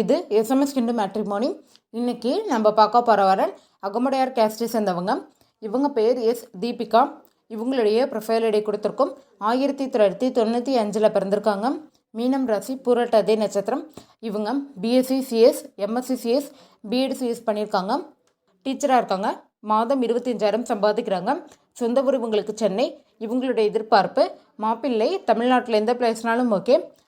இது எஸ்எம்எஸ் கிண்டு மேட்ரிமோனி இன்னைக்கு நம்ம பார்க்க போகிற வரன் அகமுடையார் கேஸ்டை சேர்ந்தவங்க. இவங்க பேர் எஸ் தீபிகா. இவங்களுடைய ப்ரொஃபைல் ஐடி கொடுத்துருக்கோம். ஆயிரத்தி தொள்ளாயிரத்தி தொண்ணூற்றி அஞ்சில் பிறந்திருக்காங்க. மீனம் ராசி பூரட்டாதி நட்சத்திரம். இவங்க BSc CS MSc CS BEd CS பண்ணியிருக்காங்க. டீச்சராக இருக்காங்க. மாதம் இருபத்தஞ்சாயிரம் சம்பாதிக்கிறாங்க. சொந்த ஊர் இவங்களுக்கு சென்னை. இவங்களுடைய எதிர்பார்ப்பு மாப்பிள்ளை தமிழ்நாட்டில் எந்த பிளேஸ்னாலும் ஓகே